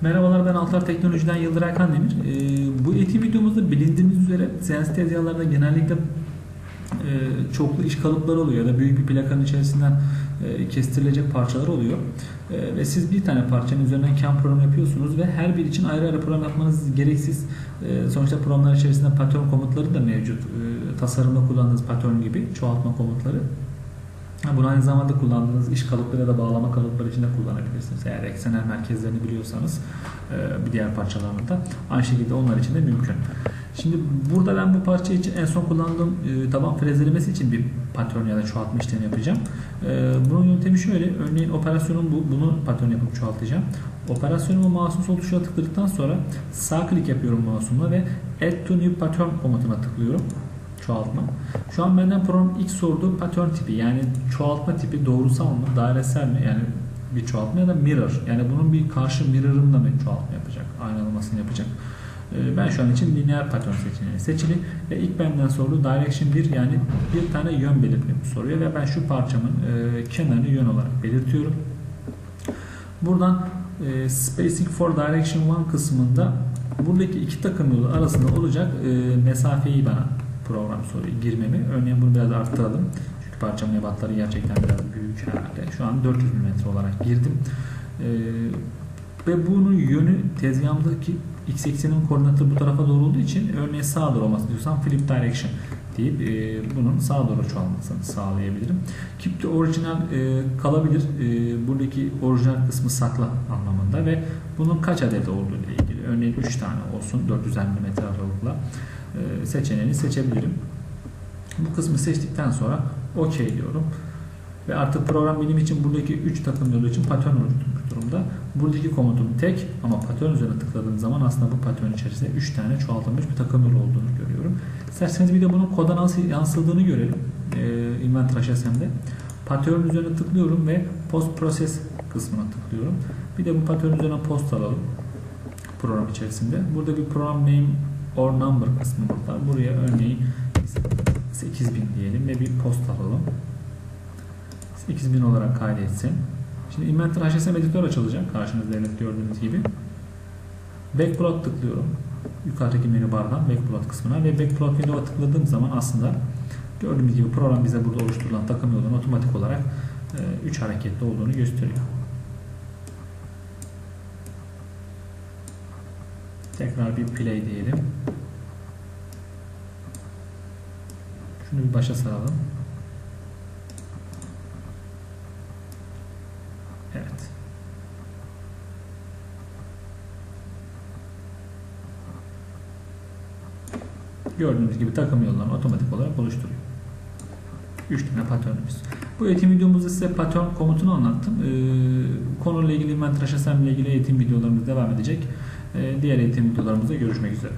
Merhabalar ben Altar Teknoloji'den Yıldıray Kandemir. Ee, bu eğitim videomuzda bilindiğimiz üzere CNC tezgahlarda genellikle e, çoklu iş kalıpları oluyor ya da büyük bir plakanın içerisinden e, kestirilecek parçalar oluyor. E, ve siz bir tane parçanın üzerinden CAM programı yapıyorsunuz ve her bir için ayrı ayrı program yapmanız gereksiz. E, sonuçta programlar içerisinde patern komutları da mevcut. E, tasarımda kullandığınız patern gibi çoğaltma komutları. Bunu aynı zamanda kullandığınız iş kalıpları ya da bağlama kalıpları için de kullanabilirsiniz. Eğer eksenel merkezlerini biliyorsanız e, bir diğer parçalarını da aynı şekilde onlar için de mümkün. Şimdi burada ben bu parça için en son kullandığım e, taban frezelemesi için bir patron ya da çoğaltma işlemi yapacağım. E, bunun yöntemi şöyle. Örneğin operasyonum bu. Bunu patron yapıp çoğaltacağım. Operasyonumu mouse'un sol tuşuna tıkladıktan sonra sağ klik yapıyorum mouse'umla ve Add to New Pattern komutuna tıklıyorum çoğaltma. Şu an benden program ilk sorduğu pattern tipi yani çoğaltma tipi doğrusal mı, dairesel mi yani bir çoğaltma ya da mirror. Yani bunun bir karşı mirror'ımla mı çoğaltma yapacak, aynalamasını yapacak. Ee, Ben şu an için lineer pattern seçeneği seçili ve ilk benden sorduğu direction 1 yani bir tane yön belirtmemi soruyor ve ben şu parçamın e, kenarını yön olarak belirtiyorum. Buradan e, Spacing for Direction 1 kısmında buradaki iki takım yolu arasında olacak e, mesafeyi bana program soruyor girmemi. Örneğin bunu biraz arttıralım. Çünkü parçamın ebatları gerçekten biraz büyük herhalde. Şu an 400 mm olarak girdim. E, ve bunun yönü tezgahımdaki x eksenin koordinatı bu tarafa doğru olduğu için örneğin sağa doğru olmasını diyorsam flip direction deyip e, bunun sağa doğru çoğalmasını sağlayabilirim. Keep the original e, kalabilir. E, buradaki orijinal kısmı sakla anlamında ve bunun kaç adet olduğu ile ilgili. Örneğin 3 tane olsun 400 mm aralıkla e, seçeneğini seçebilirim. Bu kısmı seçtikten sonra OK diyorum. Ve artık program benim için buradaki 3 takım yolu için patern oluşturmuş durumda. Buradaki komutum tek ama patern üzerine tıkladığım zaman aslında bu patern içerisinde 3 tane çoğaltılmış bir takım yolu olduğunu görüyorum. İsterseniz bir de bunun koda nasıl yansıldığını görelim. E, Inventor HSM'de. Patern üzerine tıklıyorum ve Post Process kısmına tıklıyorum. Bir de bu patern üzerine post alalım program içerisinde. Burada bir program name or number kısmı var. Buraya örneğin 8000 diyelim ve bir post alalım. 8000 olarak kaydetsin. Şimdi Inventor HSM editör açılacak. Karşınızda evet gördüğünüz gibi. Backplot tıklıyorum. Yukarıdaki menü bardan Backplot kısmına ve Backplot Window'a tıkladığım zaman aslında gördüğünüz gibi program bize burada oluşturulan takım yolunun otomatik olarak 3 hareketli olduğunu gösteriyor. Tekrar bir play diyelim. Şunu bir başa saralım. Evet. Gördüğünüz gibi takım yollarını otomatik olarak oluşturuyor. 3 tane paternimiz. Bu eğitim videomuzda size patern komutunu anlattım. Ee, konuyla ilgili, mentor ile ilgili eğitim videolarımız devam edecek. Ee, diğer eğitim videolarımızda görüşmek üzere.